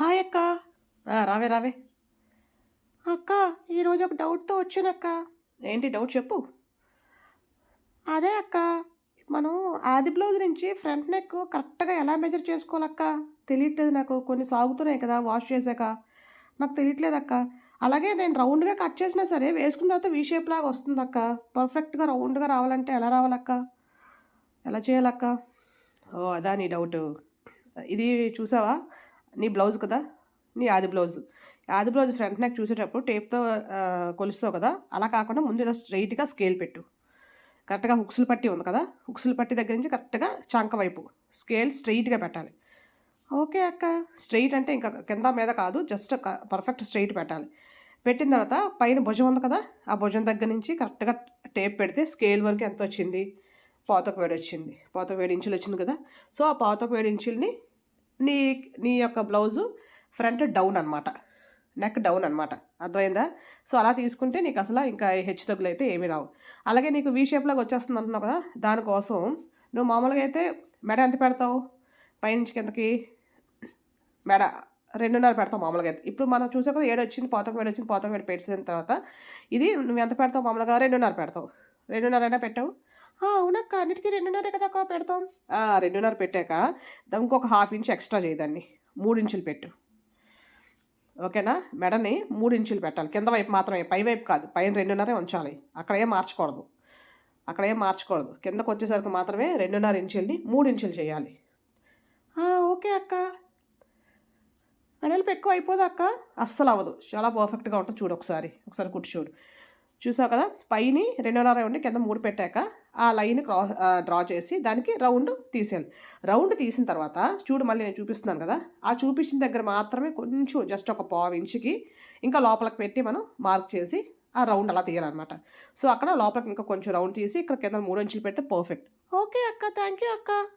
Hi అక్క. రావే రావే. అక్క ఈరోజు ఒక డౌట్తో వచ్చానక్క. ఏంటి డౌట్ చెప్పు. అదే అక్క మనం ఆది బ్లౌజ్ నుంచి ఫ్రంట్ నెక్ కరెక్ట్గా ఎలా మెజర్ చేసుకోవాలక్క? తెలియట్లేదు నాకు. కొన్ని సాగుతున్నాయి కదా వాష్ చేశాక. నాకు తెలియట్లేదక్క అలాగే నేను రౌండ్గా కట్ చేసినా సరే వేసుకున్న తర్వాత వీ షేప్ లాగా వస్తుంది అక్క. పర్ఫెక్ట్గా రౌండ్గా రావాలంటే ఎలా రావాలక్క? ఎలా చేయాలక్క? ఓ అదా నీ డౌట్ ఇది చూసావా? నీ బ్లౌజ్ కదా? నీ ఆది బ్లౌజ్. ఆది బ్లౌజ్ ఫ్రంట్ నెక్ చూసేటప్పుడు టేప్తో కొలుస్తావు కదా? అలా కాకుండా ముందు ఇలా స్ట్రైట్గా స్కేల్ పెట్టు. కరెక్ట్గా హుక్స్లు పట్టి ఉంది కదా? హుక్స్లు పట్టి దగ్గర నుంచి కరెక్ట్గా చంక వైపు స్కేల్ స్ట్రైట్గా పెట్టాలి. ఓకే అక్క. స్ట్రైట్ అంటే ఇంకా కింద మీద కాదు జస్ట్ పర్ఫెక్ట్ స్ట్రైట్ పెట్టాలి. పెట్టిన తర్వాత పైన భుజం ఉంది కదా? ఆ భుజం దగ్గర నుంచి కరెక్ట్గా టేప్ పెడితే స్కేల్ వరకు ఎంత వచ్చింది? పాతకు వేడి వచ్చింది పాతకు వేడి ఇంచులు వచ్చింది కదా? సో ఆ పాతకు వేడి ఇంచుల్ని నీ నీ యొక్క బ్లౌజు ఫ్రంట్ డౌన్ అనమాట నెక్ డౌన్ అనమాట అర్థమైందా? సో అలా తీసుకుంటే నీకు అసలు ఇంకా హెచ్చు తగ్గులు అయితే ఏమీ రావు. అలాగే నీకు వీ షేప్లోకి వచ్చేస్తుంది అంటున్నావు కదా దానికోసం నువ్వు మామూలుగా అయితే మెడ ఎంత పెడతావు? పైనుంచి కిందకి మెడ రెండున్నర పెడతావు మామూలుగా అయితే. ఇప్పుడు మనం చూసే కదా ఏడు వచ్చింది పాతకు వేడి వచ్చింది పాతకు వేడి పెట్టిన తర్వాత ఇది నువ్వు ఎంత పెడతావు మామూలుగా? రెండున్నర పెడతావు. రెండున్నర అయినా పెట్టావు. అవునక్క. అన్నిటికీ రెండున్నరే కదా అక్క పెడతాం. రెండున్నర పెట్టాక దానికి ఇంకొక హాఫ్ ఇంచ్ ఎక్స్ట్రా చేయదాన్ని మూడు ఇంచులు పెట్టు. ఓకేనా? మెడని మూడు ఇంచులు పెట్టాలి. కింద వైపు మాత్రమే. పై వైపు కాదు. పైన రెండున్నరే ఉంచాలి. అక్కడ ఏం మార్చకూడదు. అక్కడ ఏం మార్చకూడదు. కిందకు వచ్చేసరికి మాత్రమే రెండున్నర ఇంచుల్ని మూడు ఇంచులు చేయాలి. ఓకే అక్క. వెడల్పు ఎక్కువ అయిపోదు అక్క? అస్సలు అవ్వదు చాలా పర్ఫెక్ట్గా ఉంటుంది చూడు ఒకసారి. ఒకసారి కుట్టి చూడు. చూసావు కదా? పైని రెండున్నర ఉండి కింద మూడు పెట్టాక ఆ లైన్ క్రాస్ డ్రా చేసి దానికి రౌండ్ తీసేయాలి. రౌండ్ తీసిన తర్వాత చూడు మళ్ళీ నేను చూపిస్తున్నాను కదా? ఆ చూపించిన దగ్గర మాత్రమే కొంచెం జస్ట్ ఒక పావు ఇంచుకి ఇంకా లోపలికి పెట్టి మనం మార్క్ చేసి ఆ రౌండ్ అలా తీయాలన్నమాట. సో అక్కడ లోపలికి ఇంకా కొంచెం రౌండ్ తీసి ఇక్కడ కింద మూడు ఇంచులు పెడితే పర్ఫెక్ట్. ఓకే అక్క. థ్యాంక్ యూ అక్క.